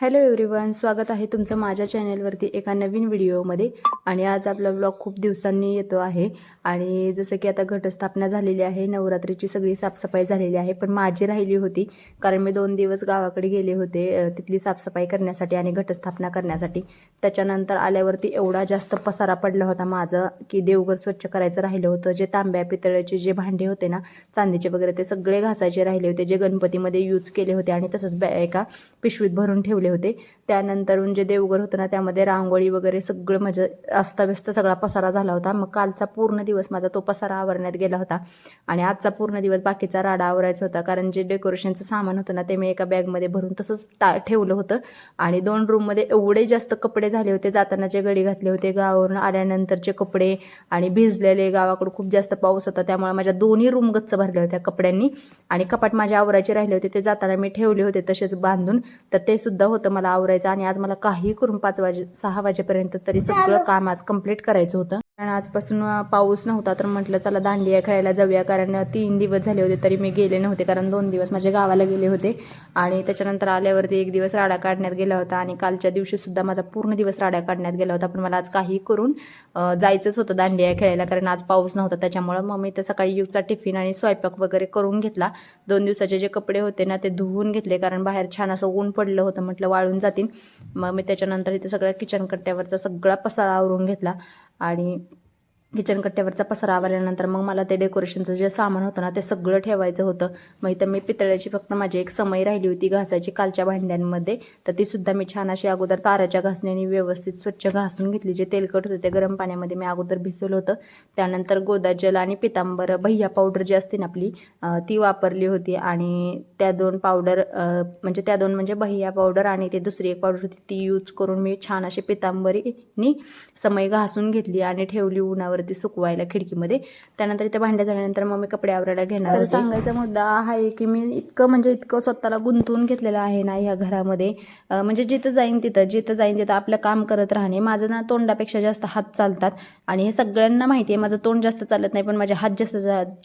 Hello everyone स्वागत आहे तुमचं माझ्या चॅनेलवरती एका नवीन व्हिडिओमध्ये. आणि आज आपला ब्लॉग खूप दिवसांनी येतो आहे. आणि जसं की आता घटस्थापना झालेली आहे नवरात्रीची सगळी साफसफाई झालेली आहे. पण माझी राहिली होती कारण मी दोन दिवस गावाकडे गेले होते तिथली साफसफाई करण्यासाठी आणि घटस्थापना करण्यासाठी. त्याच्यानंतर आल्यावरती एवढा जास्त पसारा पडला होता माझं की देवघर स्वच्छ करायचं राहिलं होतं. जे तांब्या पितळ्याचे जे भांडे होते ना चांदीचे वगैरे ते सगळे घासायचे राहिले होते. जे गणपतीमध्ये यूज केले होते आणि तसंच बॅ एका पिशवीत भरून ठेवले होते. त्यानंतरून जे देवघर होतं ना त्यामध्ये रांगोळी वगैरे सगळं म्हणजे अस्ताव्यस्त सगळा पसारा झाला होता. मग कालचा पूर्ण दिवस माझा तो पसारा आवरण्यात गेला होता. आणि आजचा पूर्ण दिवस बाकीचा राडा आवरायचा होता. कारण जे डेकोरेशनचं सामान होतं ना ते मी एका बॅगमध्ये भरून तसंच टा ठेवलं होतं. आणि दोन रूममध्ये एवढे जास्त कपडे झाले होते. जाताना जे गडी घातले होते गावावरून आल्यानंतरचे कपडे आणि भिजलेले गावाकडं खूप जास्त पाऊस होता. त्यामुळे माझ्या दोन्ही रूम गच्च भरल्या होत्या कपड्यांनी. आणि कपाट माझ्या आवरायचे राहिले होते. ते जाताना मी ठेवले होते तसेच बांधून. तर ते सुद्धा होतं. मला आवरायचं आणि आज मला काही करून पाच वाजे सहा वाजेपर्यंत तरी सगळं काम आज कंप्लीट करायचं होतं. कारण आजपासून पाऊस नव्हता तर म्हटलं चला दांडिया खेळायला जाऊया. कारण तीन दिवस झाले होते तरी मी गेले नव्हते कारण दोन दिवस माझ्या गावाला गेले होते. आणि त्याच्यानंतर आल्यावरती एक दिवस राडा काढण्यात गेला होता आणि कालच्या दिवशी सुद्धा माझा पूर्ण दिवस राडा काढण्यात गेला होता. पण मला आज काही करून जायचंच होतं दांडिया खेळायला कारण आज पाऊस नव्हता. त्याच्यामुळं मग मी तर सकाळी युगचा टिफिन आणि स्वयंपाक वगैरे करून घेतला. दोन दिवसाचे जे कपडे होते ना ते धुवून घेतले कारण बाहेर छान असं ऊन पडलं होतं म्हटलं वाळून जातील. मग मी त्याच्यानंतर इथे सगळ्या किचन कट्ट्यावरचा सगळा पसारा आवरून घेतला. आणि किचन कट्ट्यावरचा पसरा आवरल्यानंतर मग मला ते डेकोरेशनचं जे सामान होतं ना ते सगळं ठेवायचं होतं. मग इथं मी पितळ्याची फक्त माझी एक समई राहिली होती घासायची कालच्या भांड्यांमध्ये. तर ती सुद्धा मी छान अशी अगोदर ताराच्या घासण्याने व्यवस्थित स्वच्छ घासून घेतली. जे तेलकट होते ते गरम पाण्यामध्ये मी अगोदर भिजवलं होतं. त्यानंतर गोदाजल आणि पितांबर भैया पावडर जी असते ना आपली ती वापरली होती. आणि त्या दोन पावडर म्हणजे त्या दोन म्हणजे भैया पावडर आणि ते दुसरी एक पावडर होती ती यूज करून मी छान अशी पितांबरीनी समई घासून घेतली आणि ठेवली उन्हावर. उन्हावरती सुकवायला खिडकीमध्ये. त्यानंतर इथे भांड्या झाल्यानंतर मग मी कपडे आवरायला घेणार तर सांगायचा मुद्दा हा आहे की मी इतकं म्हणजे इतकं स्वतःला गुंतवून घेतलेलं आहे ना ह्या घरामध्ये. म्हणजे जिथं जाईन तिथं जिथं जाईन तिथं आपलं काम करत राहणे. माझं ना तोंडापेक्षा जास्त हात चालतात. आणि हे सगळ्यांना माहिती आहे माझं तोंड जास्त चालत नाही पण माझे हात जास्त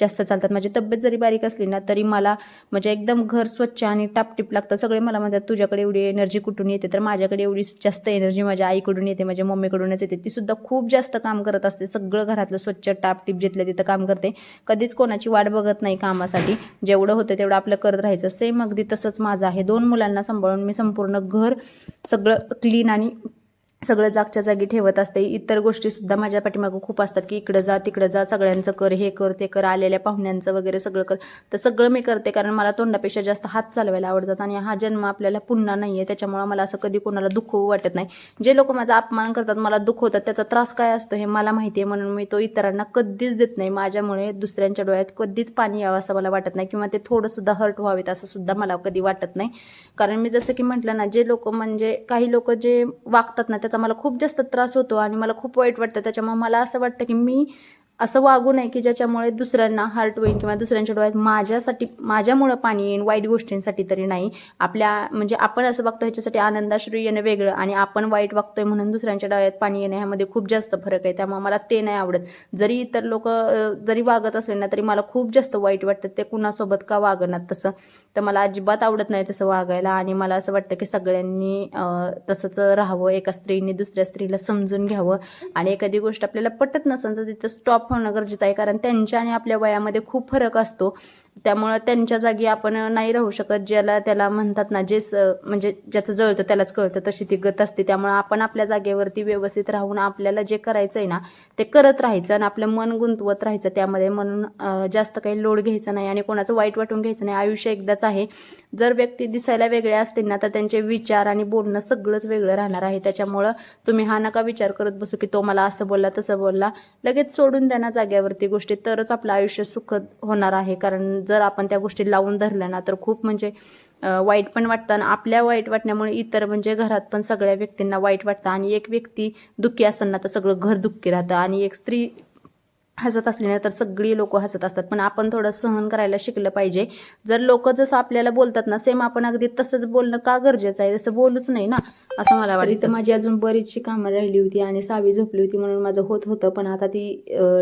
जास्त चालतात. माझी तब्येत जरी बारीक असली ना तरी मला म्हणजे एकदम घर स्वच्छ आणि टापटीप लागतं. सगळे मला म्हणतात तुझ्याकडे एवढी एनर्जी कुठून येते? तर माझ्याकडे एवढी जास्त एनर्जी माझ्या आईकडून येते माझ्या मम्मीकडूनच येते. ती सुद्धा खूप जास्त काम करत असते सगळं घरातलं स्वच्छ टापटीप जिथलं तिथं काम करते. कधीच कोणाची वाट बघत नाही कामासाठी. जेवढं होतं तेवढं आपलं करत राहायचं. सेम अगदी तसंच माझं आहे. दोन मुलांना सांभाळून मी संपूर्ण घर सगळं क्लीन आणि सगळं जागच्या जागी ठेवत असते. इतर गोष्टीसुद्धा माझ्या पाठीमागं खूप असतात की इकडं जा तिकडं जा सगळ्यांचं कर हे कर ते कर आलेल्या पाहुण्यांचं वगैरे सगळं कर. तर सगळं मी करते कारण मला तोंडापेक्षा जास्त हात चालवायला आवडतात आणि हा जन्म आपल्याला पुन्हा नाही आहे त्याच्यामुळं मला असं कधी कोणाला दुःख वाटत नाही. जे लोक माझा अपमान करतात मला दुःख होतात त्याचा त्रास काय असतो हे मला माहिती आहे. म्हणून मी तो इतरांना कधीच देत नाही. माझ्यामुळे दुसऱ्यांच्या डोळ्यात कधीच पाणी यावं असं मला वाटत नाही किंवा ते थोडंसुद्धा हर्ट व्हावेत असं सुद्धा मला कधी वाटत नाही. कारण मी जसं की म्हटलं ना जे लोक म्हणजे काही लोक जे वागतात ना त्याचा मला खूप जास्त त्रास होतो आणि मला खूप वाईट वाटतं. त्याच्यामुळे मला असं वाटतं की मी असं वागू नये की ज्याच्यामुळे दुसऱ्यांना हार्ट होईल किंवा दुसऱ्यांच्या डोळ्यात माझ्यासाठी माझ्यामुळं पाणी येईन वाईट गोष्टींसाठी तरी नाही. आपल्या म्हणजे आपण असं बघतो ह्याच्यासाठी आनंदाश्रू येणं वेगळं आणि आपण वाईट वागतोय म्हणून दुसऱ्यांच्या डोळ्यात पाणी येणं ह्यामध्ये खूप जास्त फरक आहे. त्यामुळे मला ते नाही आवडत. जरी इतर लोक जरी वागत असले ना तरी मला खूप जास्त वाईट वाटतं. ते कुणासोबत का वागणार तसं? तर मला अजिबात आवडत नाही तसं वागायला आणि मला असं वाटतं की सगळ्यांनी तसंच राहावं. एका स्त्रीने दुसऱ्या स्त्रीला समजून घ्यावं आणि एखादी गोष्ट आपल्याला पटत नसेल तर तिथं स्टॉप होणं गरजेचं आहे. कारण त्यांच्या आणि आपल्या वयामध्ये खूप फरक असतो. त्यामुळं त्यांच्या जागी आपण नाही राहू शकत. ज्याला त्याला म्हणतात ना जे म्हणजे ज्याचं जळतं त्यालाच कळतं. तशी ती गत असते. त्यामुळं आपण आपल्या जागेवरती व्यवस्थित राहून आपल्याला जे करायचं आहे ना ते करत राहायचं आणि आपलं मन गुंतवत राहायचं त्यामध्ये. म्हणून जास्त काही लोड घ्यायचा नाही आणि कोणाचं वाईट वाटून घ्यायचं नाही. आयुष्य एकदाच आहे. जर व्यक्ती दिसायला वेगळे असतील ना तर त्यांचे विचार आणि बोलणं सगळंच वेगळं राहणार आहे. त्याच्यामुळं तुम्ही हा नका विचार करत बसू की तो मला असं बोलला तसं बोलला. लगेच सोडून द्या ना जाग्यावरती गोष्टी. तरच आपलं आयुष्य सुखद होणार आहे. कारण जर आपण त्या गोष्टी लावून धरल्या ना तर खूप म्हणजे वाईट पण वाटतं आणि आपल्या वाईट वाटण्यामुळे इतर म्हणजे घरात पण सगळ्या व्यक्तींना वाईट वाटतं आणि एक व्यक्ती दुःखी असताना तर सगळं घर दुःखी राहतं आणि एक स्त्री हसत असले ना तर सगळी लोक हसत असतात. पण आपण थोडं सहन करायला शिकलं पाहिजे. जर लोक जसं आपल्याला बोलतात ना सेम आपण अगदी तसंच बोलणं का गरजेचं आहे? तसं बोलूच नाही ना असं मला वाटतं. तर माझी अजून बरीचशी कामं राहिली होती आणि सावी झोपली होती म्हणून माझं होत होतं. पण आता ती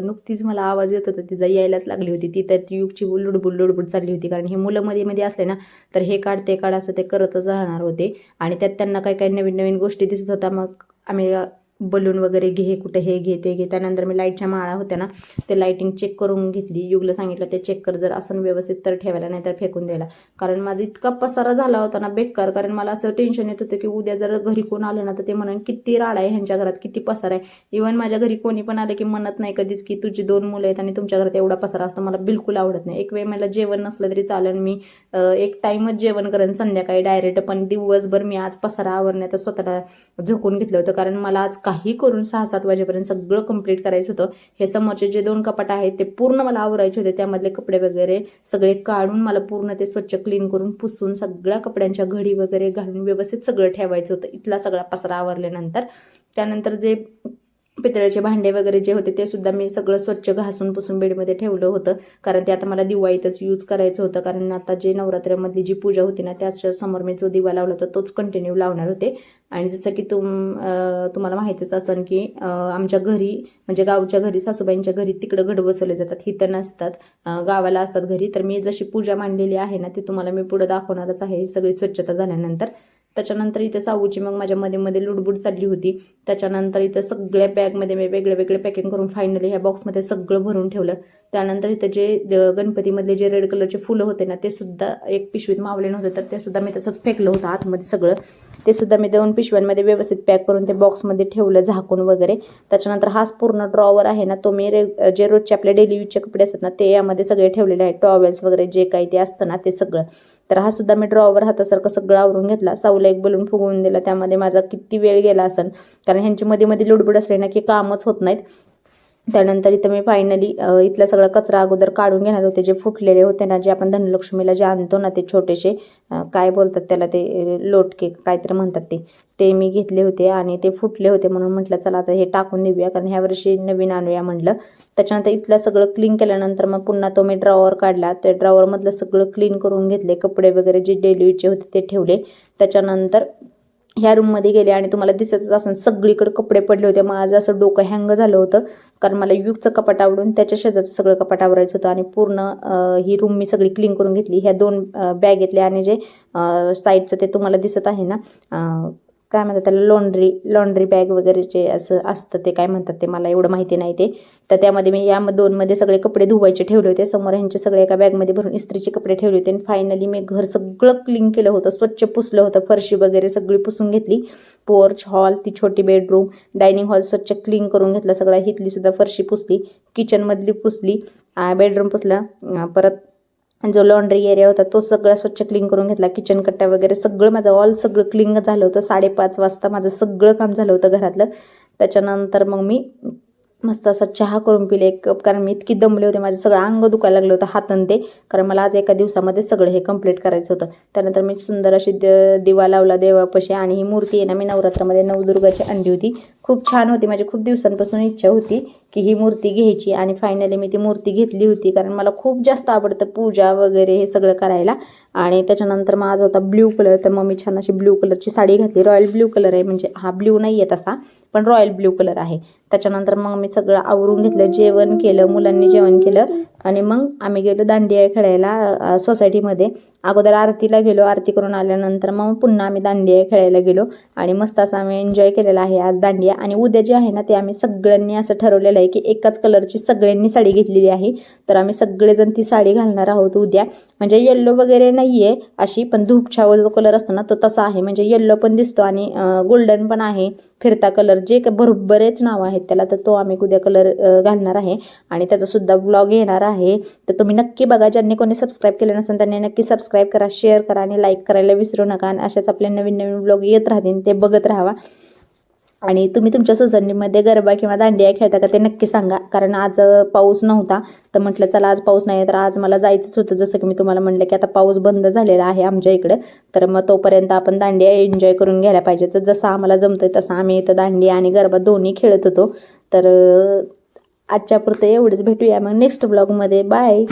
नुकतीच मला आवाज येत होता. तिचा यायलाच लागली होती. ती त्यात युगची लुडबुड लुडबुड चालली होती. कारण हे मुलं मध्ये मध्ये असले ना तर हे काढ ते काढ असं ते करतच राहणार होते. आणि त्यात त्यांना काही काही नवीन नवीन गोष्टी दिसत होत्या. मग आम्ही बलून वगैरे घे कुठे हे घे ते घे. त्यानंतर मी लाईटच्या माळा होत्या ना ते लाईटिंग चेक करून घेतली. युगला सांगितलं ते चेक कर जर असं व्यवस्थित तर ठेवायला नाही तर फेकून द्यायला. कारण माझा इतका पसारा झाला होता ना बेकार कारण मला असं टेन्शन येत होतं की उद्या जर घरी कोण आलं ना तर ते म्हणून किती राड आहे ह्यांच्या घरात किती पसारा आहे. इव्हन माझ्या घरी कोणी पण आलं की म्हणत नाही कधीच की तुझी दोन मुलं आहेत आणि तुमच्या घरात एवढा पसारा असतो. मला बिलकुल आवडत नाही. एक वेळ मला जेवण नसलं तरी चालेल. मी एक टाईमच जेवण करेन संध्याकाळी. डायरेक्ट पण दिवसभर मी आज पसारा आवरण्यात स्वतःला झोकून घेतलं होतं. कारण मला आज काही करून सहा सात वाजेपर्यंत सगळं कंप्लीट करायचं होतं. हे समोरचे जे दोन कपाट आहेत ते पूर्ण मला आवरायचे होते. त्यामधले कपडे वगैरे सगळे काढून मला पूर्ण ते स्वच्छ क्लीन करून पुसून सगळ्या कपड्यांच्या घडी वगैरे घालून व्यवस्थित सगळं ठेवायचं होतं. इथला सगळा पसरा आवरल्यानंतर. त्यानंतर जे पितळेचे भांडे वगैरे जे होते ते सुद्धा मी सगळं स्वच्छ घासून पुसून बेडमध्ये ठेवलं होतं. कारण ते आता मला दिवाळीतच यूज करायचं होतं. कारण आता जे नवरात्रामधली जी पूजा होती ना त्याच समोर मी जो दिवा लावला होता तोच कंटिन्यू लावणार होते. आणि जसं की तुम तुम्हाला माहितीच असेल की आमच्या घरी म्हणजे गावच्या घरी सासूबाईंच्या घरी तिकडं घड बसवले जातात. हिथं नसतात. गावाला असतात घरी. तर मी जशी पूजा मांडलेली आहे ना ती तुम्हाला मी पुढं दाखवणारच आहे. सगळी स्वच्छता झाल्यानंतर. त्याच्यानंतर इथं साऊची मग माझ्या मध्ये मध्ये लुडबुड चालली होती. त्याच्यानंतर इथं सगळ्या बॅगमध्ये मी वेगळे वेगळे पॅकिंग करून फायनली ह्या बॉक्समध्ये सगळं भरून ठेवलं. त्यानंतर इथं जे द- गणपतीमधले जे रेड कलरचे फुलं होते ना ते सुद्धा एक पिशवीत मावले नव्हते. तर ते सुद्धा मी तसंच फेकलं होतं आतमध्ये सगळं. ते सुद्धा मी दोन पिशव्यांमध्ये व्यवस्थित पॅक करून ते बॉक्समध्ये ठेवलं झाकून वगैरे. त्याच्यानंतर हाच पूर्ण ड्रॉवर आहे ना तो मी रे जे रोजचे आपले डेली यूजचे कपडे असतात ना ते यामध्ये सगळे ठेवलेले आहेत. टॉवेल्स वगैरे जे काही ते असतं ना ते सगळं. तर हा सुद्धा मी ड्रॉवर हातासारखं सगळं आवरून घेतला. साऊला एक बलून फुगवून दिला. त्यामध्ये माझा किती वेळ गेला असेल कारण ह्यांची मध्ये मध्ये लुडबुड असले ना की कामच होत नाहीत. त्यानंतर इथं मी फायनली इथला सगळा कचरा अगोदर काढून घेणार होते जे फुटलेले होते ना जे आपण धनलक्ष्मीला जे आणतो ना ते छोटेसे काय बोलतात त्याला ते लोटके काहीतरी म्हणतात ते ते मी घेतले होते आणि ते फुटले होते म्हणून म्हटलं चला आता हे टाकून देऊया कारण ह्या वर्षी नवीन आणूया म्हटलं त्याच्यानंतर इथलं सगळं क्लीन केल्यानंतर मग पुन्हा तो मी ड्रॉवर काढला. त्या ड्रॉवरमधलं सगळं क्लीन करून घेतले कपडे वगैरे जे डेलीचे होते ते ठेवले. त्याच्यानंतर ह्या रूममध्ये गेले आणि तुम्हाला दिसतच असेल सगळीकडे कपडे पडले होते. माझं असं डोकं हँग झालं होतं कारण मला युगचं कपाट आवडून त्याच्या शेजारचं सगळं कपाट आवरायचं होतं आणि पूर्ण ही रूम मी सगळी क्लीन करून घेतली. ह्या दोन बॅग घेतल्या आणि जे साईडचं ते तुम्हाला दिसत आहे ना काय म्हणतात त्याला लॉन्ड्री लॉन्ड्री बॅग वगैरे जे असं असतं ते काय म्हणतात ते मला एवढं माहिती नाही ते. तर त्यामध्ये मी या दोनमध्ये सगळे कपडे धुवायचे ठेवले होते. समोर ह्यांचे सगळे एका बॅगमध्ये भरून इस्त्रीचे कपडे ठेवले होते. आणि फायनली मी घर सगळं क्लीन केलं होतं. स्वच्छ पुसलं होतं. फरशी वगैरे सगळी पुसून घेतली. पोर्च हॉल ती छोटी बेडरूम डायनिंग हॉल स्वच्छ क्लीन करून घेतला सगळा. हिथलीसुद्धा फरशी पुसली. किचनमधली पुसली. बेडरूम पुसला. परत जो लॉन्ड्री एरिया होता तो सगळा स्वच्छ क्लीन करून घेतला. किचन कट्ट्या वगैरे सगळं माझं ऑल सगळं क्लीन झालं होतं. साडेपाच वाजता माझं सगळं काम झालं होतं घरातलं. त्याच्यानंतर मग मी मस्त असा चहा करून पिले एक कप कारण मी इतकी दमले होते. माझं सगळं अंग दुखायला लागलं होतं हातन ते. कारण मला आज एका दिवसामध्ये सगळं हे कंप्लीट करायचं होतं. त्यानंतर मी सुंदर अशी द दिवा लावला देवापाशी. आणि ही मूर्ती आहे ना मी नवरात्रामध्ये नवदुर्गाची आणली होती. खूप छान होती. माझी खूप दिवसांपासून इच्छा होती की ही मूर्ती घ्यायची आणि फायनली मी ती मूर्ती घेतली होती कारण मला खूप जास्त आवडतं पूजा वगैरे हे सगळं करायला. आणि त्याच्यानंतर माझा होता ब्ल्यू कलर तर मग मी छान अशी ब्ल्यू कलरची साडी घातली. रॉयल ब्ल्यू कलर आहे. म्हणजे हा ब्ल्यू नाही आहे तसा पण रॉयल ब्ल्यू कलर आहे. त्याच्यानंतर मग मी सगळं आवरून घेतलं. जेवण केलं. मुलांनी जेवण केलं. आणि मग आम्ही गेलो दांडिया खेळायला सोसायटीमध्ये अगोदर आरतीला गेलो आरती करून आल्यानंतर मग पुन्हा आम्ही दांडिया खेळायला गेलो आणि मस्त असं आम्ही एन्जॉय केलेला आहे आज दांडिया. आणि उद्या जे आहे ना ते आम्ही सगळ्यांनी असं ठरवलेलं आहे की एकाच कलरची सगळ्यांनी साडी घेतलेली आहे. तर आम्ही सगळेजण ती साडी घालणार आहोत उद्या. म्हणजे येल्लो वगैरे नाही आहे अशी पण धूपछाव जो कलर असतो ना तो तसा आहे. म्हणजे येल्लो पण दिसतो आणि गोल्डन पण आहे फिरता कलर जे का बरेच नाव आहेत त्याला तर तो आम्ही उद्या कलर घालणार आहे. आणि त्याचा सुद्धा ब्लॉग येणार आहे. आहे. तर तुम्ही नक्की बघा ज्यांनी कोणी सबस्क्राईब केलं नसेल त्यांनी नक्की सबस्क्राईब करा शेअर करा आणि लाईक करायला विसरू नका. आणि अशाच आपले नवीन नवीन ब्लॉग येत राहतील ते बघत राहावा. आणि तुम्ही तुमच्या सोसायटीमध्ये गरबा किंवा दांडिया खेळता का ते नक्की सांगा. कारण आज पाऊस नव्हता. तर म्हटलं चला आज पाऊस नाही तर आज मला जायचंच होतं. जसं की मी तुम्हाला म्हटलं की आता पाऊस बंद झालेला आहे आमच्या इकडं. तर मग तोपर्यंत आपण दांडिया एन्जॉय करून घ्यायला पाहिजे. तर जसं आम्हाला जमतंय तसं आम्ही इथं दांडिया आणि गरबा दोन्ही खेळत होतो. तर आजच्यापुरतं आजच्या पुरतं एवढंच भेटूया मग नेक्स्ट ब्लॉगमध्ये बाय